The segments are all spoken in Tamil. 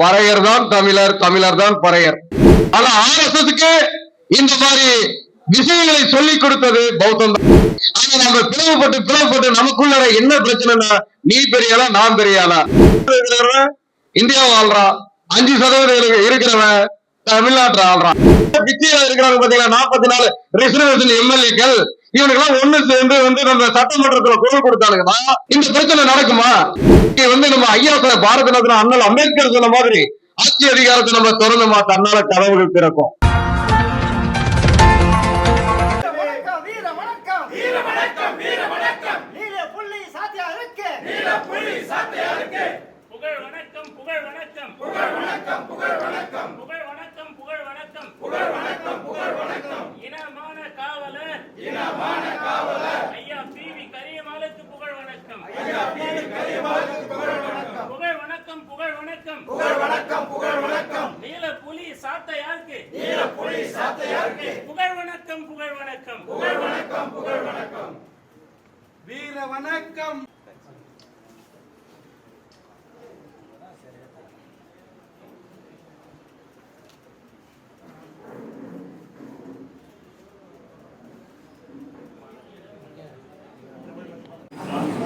பறையர் தான் தமிழர் தமிழர் தான் பறையர். ஆனா ஆர்எஸ்எஸ்க்கு இந்த மாதிரி விஷயங்களை சொல்லிக் கொடுத்தது பௌத்தம் தான். ஆனா நம்ம பிளவுபட்டு பிளவுபட்டு நமக்குள்ள என்ன பிரச்சனைனா நீ பெரியாளா நான் பெரியாளா இந்தியா வாழ்றான் அஞ்சு சதவீதம் இருக்கிறவன் தமிழ்நாட்டில் ஆள்றான். பிச்சையில இருக்கிறாங்க பாத்தீங்கன்னா நாற்பத்தி நாலு ரிசர்வேஷன் எம்எல்ஏக்கள் இவனுக்கெல்லாம் ஒண்ணு சேர்ந்து வந்து நம்ம சட்டமன்றத்துல குரல் கொடுத்தானுங்கன்னா இந்த பிரச்சனை நடக்குமா? இங்க வந்து நம்ம ஐயா பாரத ரத்னா அண்ணல் அம்பேத்கர் சொன்ன மாதிரி ஆட்சி அதிகாரத்தை நம்ம திறந்தோமா? தன்னால கதவுகள் திறக்கும். புகழ் வணக்கம் புகழ் வணக்கம். புகழ் வணக்கம் புகழ் வணக்கம். புகழ் வணக்கம் நீல புலி சாத்தையாருக்கு நீல புலி சாத்தையாருக்கு புகழ் வணக்கம் புகழ் வணக்கம். புகழ் வணக்கம் புகழ் வணக்கம். வீர வணக்கம்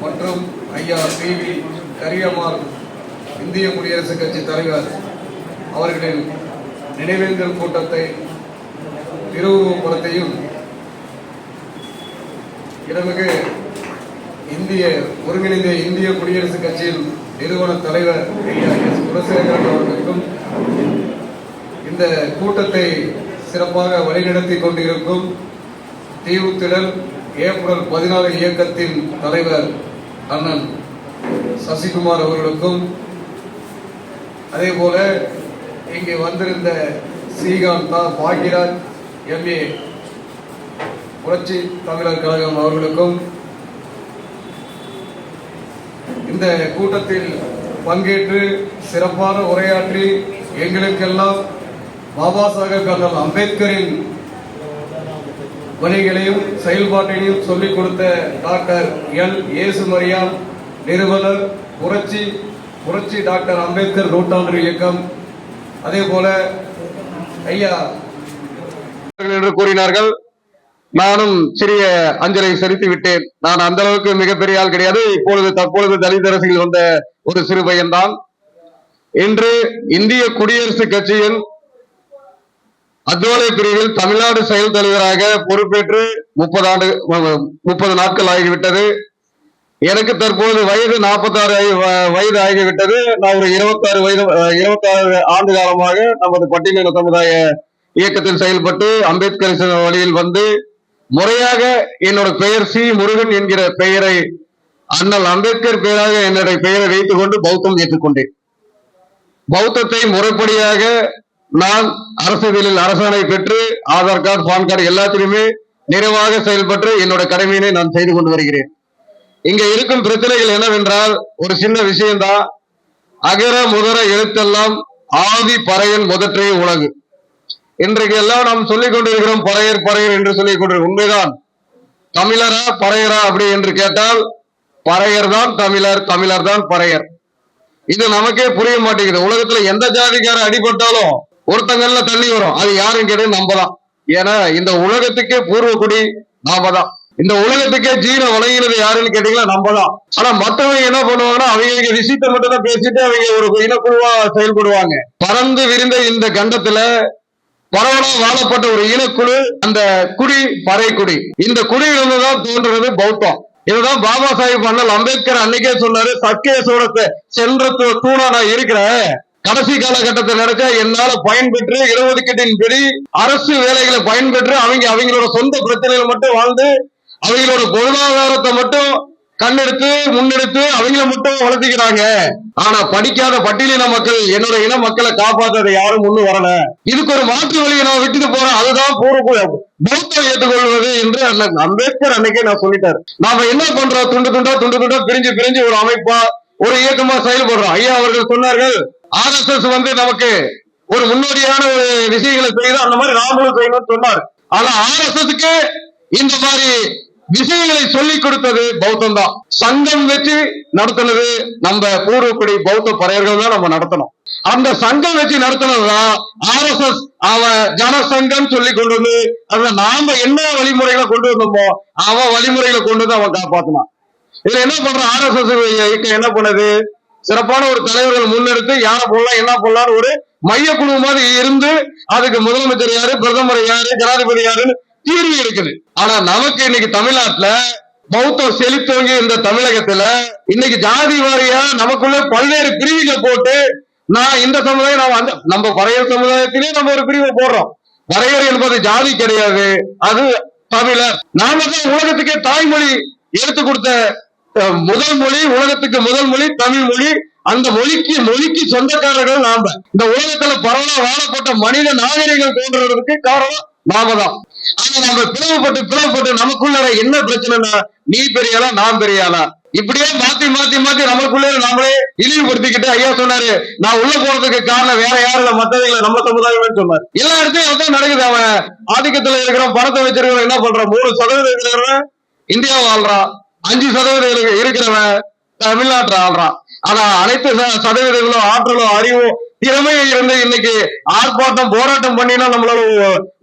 மற்றும் ஐயா பி வி கரியம்மாள் இந்திய குடியரசுக் கட்சி தலைவர் அவர்களின் நினைவேந்தல் கூட்டத்தை திருவுருவப்படத்தையும் இடமிகு இந்திய ஒருங்கிணைந்த இந்திய குடியரசுக் கட்சியின் நிறுவன தலைவர் ஐயா எஸ். குலசேகரன் அவர்களுக்கும் இந்த கூட்டத்தை சிறப்பாக வழிநடத்தி கொண்டிருக்கும் தீவுத்திடல் ஏப்ரல் பதினாலு இயக்கத்தின் தலைவர் அண்ணன் சசிகுமார் அவர்களுக்கும் அதே போல இங்கே வந்திருந்த ஸ்ரீகாந்தா பாகிராஜ் எம்ஏ புரட்சி தமிழர் கழகம் அவர்களுக்கும் இந்த கூட்டத்தில் பங்கேற்று சிறப்பான உரையாற்றி எங்களுக்கெல்லாம் பாபா சாஹேப் கர்னல் அம்பேத்கரின் பணிகளையும் செயல்பாட்டையும் சொல்லிக் கொடுத்த டாக்டர் எல். இயேசு நிறுவனர் புரட்சி புரட்சி டாக்டர் அம்பேத்கர் நூற்றாண்டு இயக்கம். அதே போல ஐயா என்று கூறினார்கள். நானும் சிறிய அஞ்சலை செலுத்தி விட்டேன். நான் அந்த அளவுக்கு மிகப்பெரிய ஆள் கிடையாது. இப்பொழுது தற்பொழுது தலித் அரசியல் வந்த ஒரு சிறு பையன்தான். இன்று இந்திய குடியரசுக் கட்சியின் அத்வாலை பிரிவில் தமிழ்நாடு செயல் தலைவராக பொறுப்பேற்று முப்பது ஆண்டு முப்பது நாட்கள் ஆகிவிட்டது. எனக்கு தற்போது வயது நாற்பத்தாறு வயது ஆகிவிட்டது. நான் ஒரு இருபத்தாறு வயது இருபத்தாறு ஆண்டு காலமாக நமது பட்டியலின சமுதாய இயக்கத்தில் செயல்பட்டு அம்பேத்கர் வழியில் வந்து முறையாக என்னோட பெயர் சி. முருகன் என்கிற பெயரை அண்ணல் அம்பேத்கர் பெயராக என்னுடைய பெயரை வைத்துக் கொண்டு பௌத்தம் ஏற்றுக்கொண்டேன். பௌத்தத்தை முறைப்படியாக நான் அரசியலில் அரசாணை பெற்று ஆதார் கார்டு பான் கார்டு எல்லாத்திலுமே நிறைவாக செயல்பட்டு என்னோட கடமையினை நான் செய்து கொண்டு வருகிறேன். இங்க இருக்கும் பிரச்சனைகள் என்னவென்றால் ஒரு சின்ன விஷயம்தான். அகர முதர எழுத்தெல்லாம் ஆதி பறையன் முதற்றே உலகு. இன்றைக்கு எல்லாம் நாம் சொல்லிக் கொண்டிருக்கிறோம் பறையர் பறையர் என்று சொல்லிக் கொண்டிருக்கிறோம் உண்மைதான். தமிழரா பறையரா அப்படி என்று கேட்டால் பறையர் தான் தமிழர் தமிழர் தான் பறையர். இது நமக்கே புரிய மாட்டேங்குது. உலகத்துல எந்த ஜாதிக்கார அடிபட்டாலும் ஒருத்தங்கள்ல தள்ளி வரும். அது யாருன்னு கேட்டு நம்ம தான் ஏன்னா இந்த உலகத்துக்கே பூர்வக்குடி நாம தான் இந்த உலகத்துக்கே ஜீன வழங்கினது யாருன்னு கேட்டீங்கன்னா நம்ம தான் ஆனா மத்தவங்க என்ன பண்ணுவாங்கன்னா அவங்க விஷயத்தை மட்டும் தான் பேசிட்டு அவங்க ஒரு இனக்குழுவா செயல்படுவாங்க. பறந்து விரிந்த இந்த கண்டத்துல பரவலா வாழப்பட்ட ஒரு இனக்குழு அந்த குடி பறைக்குடி இந்த குடியிலிருந்து தான் தோன்றது பௌத்தம். இதுதான் பாபா சாஹிப் அண்ணல் அம்பேத்கர் அன்னைக்கே சொன்னாரு சத்தியசோடத்தை சென்ற தூ- தூணா நான் இருக்கிறேன். கடைசி காலகட்டத்தில் நடக்க என்னால பயன்பெற்று இடஒதுக்கீட்டின் படி அரசு வேலைகளை பயன்பெற்று அவங்க அவங்களோட சொந்த பிரச்சனைகளை மட்டும் வாழ்ந்து அவங்களோட பொருளாதாரத்தை மட்டும் கண்ணெடுத்து முன்னெடுத்து அவங்கள மட்டும் வளர்த்திக்கிறாங்க. ஆனா படிக்காத பட்டியலின மக்கள் என்னோட இன மக்களை காப்பாற்ற யாரும் முன்னு வரல. இதுக்கு ஒரு மாற்று வழியை நான் விட்டுட்டு போறேன். அதுதான் பூர்வ பௌத்தம் ஏற்றுக்கொள்வது என்று அண்ணன் அம்பேத்கர் அன்னைக்கே நான் சொல்லிட்டாரு. நாம என்ன பண்றோம்? துண்டு துண்டா துண்டு துண்டா பிரிஞ்சு பிரிஞ்சு ஒரு அமைப்பா ஒரு இயக்கமா செயல்படுறோம். ஐயா அவர்கள் சொன்னார்கள் ஆர்எஸ்எஸ் வந்து நமக்கு ஒரு முன்னோடியான ஒரு விஷயங்களை செய்து அந்த மாதிரி ராகுல் செய்யணும்னு சொன்னார். ஆனா ஆர்எஸ்எஸ்க்கு இந்த மாதிரி விஷயங்களை சொல்லிக் கொடுத்தது பௌத்தம் தான். சங்கம் வச்சு நடத்தினது நம்ம பூர்வக்குடி பௌத்த பறையர்கள் தான் நம்ம நடத்தணும். அந்த சங்கம் வச்சு நடத்தினதுதான் ஆர் எஸ் எஸ் அவன் ஜனசங்கம் சொல்லி கொண்டு வந்து அதுல நாம என்ன வழிமுறைகளை கொண்டு வந்தோமோ அவன் வழிமுறைகளை கொண்டு வந்து அவன் காப்பாத்தினான். இதுல என்ன பண்ற ஆர் எஸ் எஸ் இயக்கம் என்ன பண்ணுது? சிறப்பான ஒரு தலைவர்கள் முன்னெடுத்து யாரை போடலாம் என்ன போடலாம் ஒரு மையக்குழு மாதிரி இருந்து அதுக்கு முதலமைச்சர் யாரு பிரதமர் யாரு ஜனாதிபதி யாருன்னு தீர்வு இருக்குது. ஆனா நமக்கு இன்னைக்கு தமிழ்நாட்டுல பௌத்தம் செழித்தோங்கி இந்த தமிழகத்துல இன்னைக்கு ஜாதி வாரியா நமக்குள்ள பல்வேறு பிரிவுகளை போட்டு நான் இந்த சமுதாயம் நான் அந்த நம்ம வரையர் சமுதாயத்திலே நம்ம ஒரு பிரிவை போடுறோம். வரையர் என்பது ஜாதி கிடையாது அது தமிழர். நாம தான் உலகத்துக்கே தாய்மொழி எடுத்து கொடுத்த முதல் மொழி உலகத்துக்கு முதல் மொழி தமிழ் மொழி. அந்த மொழிக்கு மொழிக்கு சொந்தக்காரர்கள் நாம. இந்த உலகத்துல பரவலா வாழப்பட்ட மனித நாகரிகம் தோன்றுறதுக்கு காரணம் நாம தான் ஆனா நம்ம பிளவுபட்டு பிளவுபட்டு நமக்குள்ள என்ன பிரச்சனைனா நீ பெரியாளா நான் பெரியாளா? இப்படியே மாத்தி மாத்தி மாத்தி நமக்குள்ளே நாமளே இழிவுபடுத்திக்கிட்டு ஐயா சொன்னாரு நான் உள்ள போறதுக்கு காரணம் வேற யாரும் இல்ல மத்தவங்களை நம்ம சமுதாயம்னு சொன்னார். எல்லா இடத்தையும் அதான் நடக்குது அவன். ஆதிக்கத்துல இருக்கிற பணத்தை வச்சிருக்கிறவன் என்ன பண்றான்? மூணு சதவீதம் இருக்கிறவன் இந்தியா வாழ்றான். அஞ்சு சதவீதம் இருக்கிறவன் தமிழ்நாட்டில் ஆள்றான். ஆனா அனைத்து சதவீதங்களும் ஆற்றலும் அறிவும் திறமையை இருந்து இன்னைக்கு ஆர்ப்பாட்டம் போராட்டம் பண்ணினா நம்மளால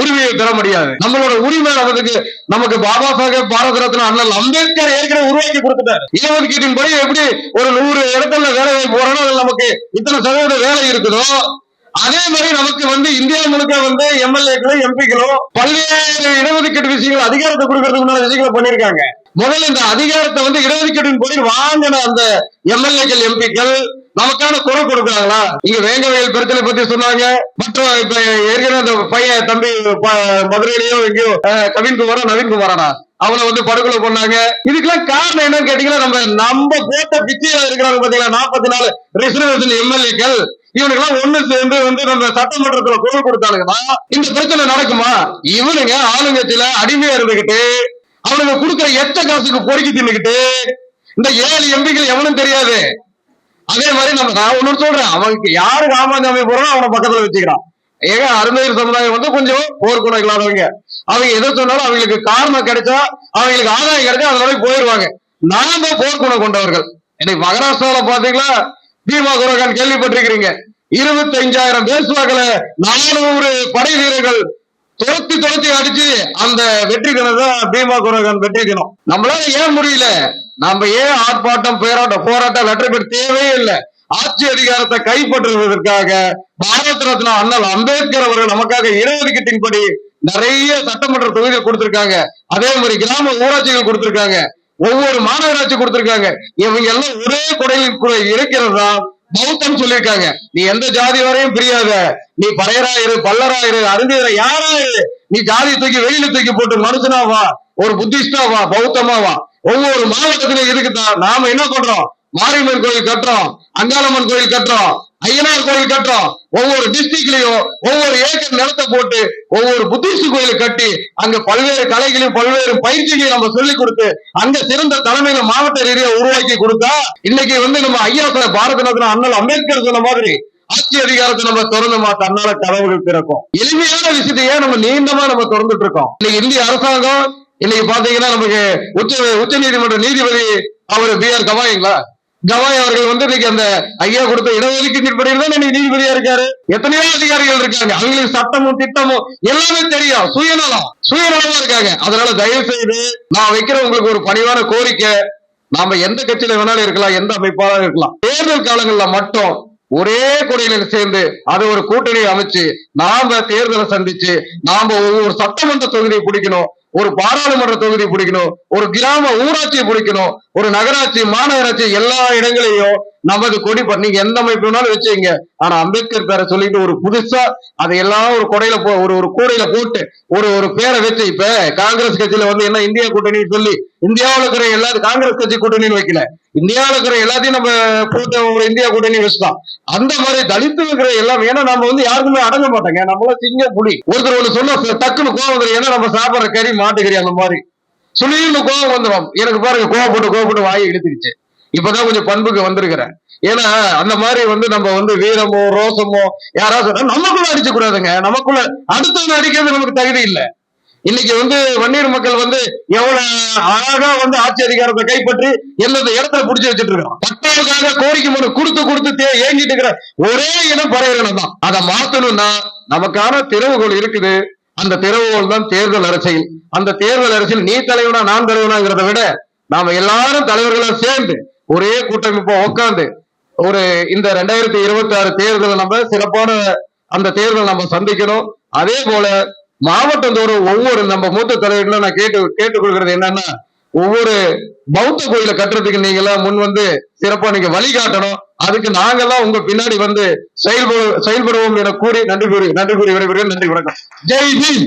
உரிமையை பெற முடியாது. நம்மளோட உரிமை நமக்கு நமக்கு பாபா சாஹேப் பாரத ரத்னா அண்ணல் அம்பேத்கர் ஏற்கனவே உருவாக்கி கொடுத்துட்டாரு. இடஒதுக்கீட்டின் படி எப்படி ஒரு நூறு இடத்துல வேலை போறோம்னா அதுல நமக்கு இத்தனை சதவீத வேலை இருக்குதோ அதே மாதிரி நமக்கு வந்து இந்தியா முழுக்க வந்து எம்எல்ஏக்களும் எம்பிக்களும் பல்வேறு இடஒதுக்கீட்டு விஷயங்கள் அதிகாரத்தை கொடுக்கறதுக்கு முன்னாடி விஷயங்களை பண்ணிருக்காங்க முதல்ல இந்த அதிகாரத்தை வந்து இடஒதுக்கீடு போய் வாங்கின அந்த எம்எல்ஏக்கள் எம்பிக்கள் நமக்கான குரல் கொடுக்குறாங்களா? இங்க வேங்கவயல் பிரச்சனை பத்தி சொன்னாங்க. மற்றும் இப்ப ஏற்கனவே அந்த பையன் தம்பி ப- மதுரையிலயோ எங்கேயோ அஹ், கவின்குமாரா நவீன்குமாரா அவனை வந்து படுகொலை பண்ணாங்க. இதுக்கெல்லாம் காரணம் என்னன்னு கேட்டீங்கன்னா நம்ம நம்ம போட்ட பிச்சையில இருக்கிறாங்க பாத்தீங்களா நாற்பத்தி நாலு ரிசர்வேஷன் எம்எல்ஏக்கள் இவனுக்கெல்லாம் ஒண்ணு சேர்ந்து வந்து நம்ம சட்டமன்றத்துல குரல் கொடுத்தானுங்கன்னா இந்த பிரச்சனை நடக்குமா? இவனுங்க ஆளுங்கட்சியில அடிமையா இருந்துகிட்டு அவனுங்க கொடுக்குற எச்ச காசுக்கு பொறுக்கி தின்னுக்கிட்டு இந்த ஏழு எம்பிக்கள் எவனும் தெரியாது. அதே மாதிரி நம்ம நான் ஒண்ணு சொல்றேன். அவனுக்கு யாரு காமாந்தாமை போறோம் அவனை பக்கத்துல வச்சுக்கிறான். ஏக அருமையர் சமுதாயம் வந்து கொஞ்சம் போர்க்குணம் இல்லாதவங்க. அவங்க எதை சொன்னாலும் அவங்களுக்கு காரணம் கிடைச்சா அவங்களுக்கு ஆதாயம் கிடைச்சா அதனால போயிடுவாங்க நாம போர்க்குணம் கொண்டவர்கள். இன்னைக்கு மகாராஷ்டிராவில பாத்தீங்களா? பீமா குரகான் கேள்விப்பட்டிருக்கிறீங்க. இருபத்தி ஐந்தாயிரம் பேசுவாக்களை நானூறு படை வீரர்கள். துரத்தி துரத்தி அடிச்சு அந்த வெற்றி தினம் தான் பீமா குரகன் வெற்றி தினம். நம்மளால ஏன் முடியல? நம்ம ஏன் ஆர்ப்பாட்டம் போராட்டம் போராட்டம் வெற்றி பெற தேவையே இல்லை. ஆட்சி அதிகாரத்தை கைப்பற்றுவதற்காக பாரத ரத்னா அண்ணல் அம்பேத்கர் அவர்கள் நமக்காக இடஒதுக்கீட்டின்படி நிறைய சட்டமன்ற தொகுதிகள் கொடுத்திருக்காங்க. அதே மாதிரி கிராம ஊராட்சிகள் கொடுத்திருக்காங்க. ஒவ்வொரு மாநகராட்சி கொடுத்திருக்காங்க. இவங்க எல்லாம் ஒரே குடையில் கூட பௌத்தம் சொல்லியிருக்காங்க. நீ எந்த ஜாதி வரையும் பிரியாத. நீ பறையராயிரு பல்லராயிரு அருந்தியர யாராயிரு நீ ஜாதி தூக்கி வெளியில தூக்கி போட்டு மனுஷனா வா. ஒரு புத்திஸ்டா வா பௌத்தமா வா. ஒவ்வொரு மாவட்டத்திலும் இருக்குதான் நாம என்ன பண்றோம் மாரியம்மன் கோயில் கட்டுறோம் அங்காளம்மன் கோயில் கட்டுறோம். ஐயனார் கோயில் கட்டுறோம். ஒவ்வொரு டிஸ்ட்ரிக்ட்லயும் ஒவ்வொரு ஏக்கர் நிலத்தை போட்டு ஒவ்வொரு புத்திஸ்ட் கோயிலை கட்டி அங்க பல்வேறு கலைகளையும் பல்வேறு பயிற்சிகளையும் நம்ம சொல்லி கொடுத்து அங்க சிறந்த தலைமையில மாவட்ட ரீதியா உருவாக்கி கொடுத்தா இன்னைக்கு வந்து நம்ம ஐயா பாரத ரத்னா அண்ணல் அம்பேத்கர் சொன்ன மாதிரி ஆட்சி அதிகாரத்தை நம்ம திறந்து தன்னால அண்ணால கதவுகள் திறக்கும். எளிமையான விஷயத்தை ஏன் நம்ம நீண்டமா நம்ம திறந்துட்டு இருக்கோம். இன்னைக்கு இந்திய அரசாங்கம் இன்னைக்கு பாத்தீங்கன்னா நமக்கு உச்ச உச்ச நீதிமன்ற நீதிபதி அவர் பி ஆர் கவாயிங்களா? கவாய் அவர்கள் வந்து இன்னைக்கு அந்த ஐயா கொடுத்த இடஒதுக்கீட்டின் படியில் தான் இன்னைக்கு நீதிபதியா இருக்காரு? எத்தனையோ அதிகாரிகள் இருக்காங்க. அவங்களுக்கு சட்டமும் திட்டமும் எல்லாமே தெரியும். சுயநலம் சுயநலமா இருக்காங்க. அதனால தயவு செய்து நான் வைக்கிற உங்களுக்கு ஒரு பணிவான கோரிக்கை நாம எந்த கட்சியில வேணாலும் இருக்கலாம் எந்த அமைப்பாலும் இருக்கலாம். தேர்தல் காலங்கள்ல மட்டும் ஒரே கொடியில சேர்ந்து அது ஒரு கூட்டணி அமைச்சு நாம தேர்தலை சந்திச்சு நாம ஒவ்வொரு சட்டமன்ற தொகுதியை பிடிக்கணும். ஒரு பாராளுமன்ற தொகுதி பிடிக்கணும் ஒரு கிராம ஊராட்சியை பிடிக்கணும் ஒரு நகராட்சி மாநகராட்சி எல்லா இடங்களையும் நமது கொடி ப- நீங்க எந்த அமைப்பு வேணாலும் வச்சுங்க ஆனா அம்பேத்கர் பேரை சொல்லிட்டு ஒரு புதுசா அதையெல்லாம் ஒரு கொடையில போ ஒரு ஒரு கூடையில போட்டு ஒரு ஒரு பேரை வச்சு இப்ப காங்கிரஸ் கட்சியில வந்து என்ன இந்தியா கூட்டணி சொல்லி இந்தியாவுல இருக்கிற எல்லாரும் காங்கிரஸ் கட்சி கூட்டணின்னு வைக்கல. இந்தியாவில் இருக்கிற எல்லாத்தையும் நம்ம போட்டு ஒரு இந்தியா கூட்டணி வச்சுதான். அந்த மாதிரி தலித்து இருக்கிற எல்லாம் ஏன்னா நம்ம வந்து யாருக்குமே அடங்க மாட்டோங்க. நம்மள சிங்க புலி. ஒருத்தர் ஒன்று சொன்ன டக்குன்னு கோவம் வந்துடும் ஏன்னா நம்ம சாப்பிட்ற கறி மாட்டுக்கறி அந்த மாதிரி. சுழின்னு கோவம் வந்துடும் எனக்கு பாருங்க கோவப்பட்டு கோவப்பட்டு வாயை இழுத்துக்கிச்சு. இப்பதான் கொஞ்சம் பண்புக்கு வந்திருக்கிறேன். ஏன்னா அந்த மாதிரி வந்து நம்ம வந்து வீரமோ ரோசமோ யாராவது நமக்குள்ள அடிச்சு கூடாதுங்க நமக்குள்ள அடுத்தவங்க அடிக்கிறது நமக்கு தகுதி இல்லை. இன்னைக்கு வந்து வன்னியர் மக்கள் வந்து எவ்வளவு அழகா வந்து ஆட்சி அதிகாரத்தை கைப்பற்றி எந்தெந்த இடத்துல புடிச்சு வச்சுட்டு இருக்கோம். பட்டாவுக்காக கோரிக்கை மனு கொடுத்து கொடுத்து தே- ஏங்கிட்டு இருக்கிற ஒரே இனம் பறையர் தான். அதை மாத்தணும்னா நமக்கான திறவுகள் இருக்குது. அந்த திறவுகோல் தான் தேர்தல் அரசியல். அந்த தேர்தல் அரசியல் நீ தலைவனா நான் தலைவனாங்கிறத விட நாம எல்லாரும் தலைவர்களா சேர்ந்து ஒரே கூட்டமைப்பா உட்காந்து ஒரு இந்த ரெண்டாயிரத்தி இருபத்தி ஆறு தேர்தலை நம்ம சிறப்பான அந்த தேர்தலை நம்ம சந்திக்கணும். அதே போல மாவட்டந்தோறும் ஒவ்வொரு நம்ம மூத்த தலைவர்களும் நான் கேட்டு கேட்டுக்கொள்கிறது என்னன்னா ஒவ்வொரு பௌத்த கோயில கட்டுறதுக்கு நீங்க எல்லாம் முன் வந்து சிறப்பா நீங்க வழிகாட்டணும் அதுக்கு நாங்கெல்லாம் உங்க பின்னாடி வந்து செயல்படு செயல்படுவோம் என கூறி நன்றி கூறி நன்றி கூறி விரைவில் நன்றி வணக்கம். ஜெய் ஹிந்த்!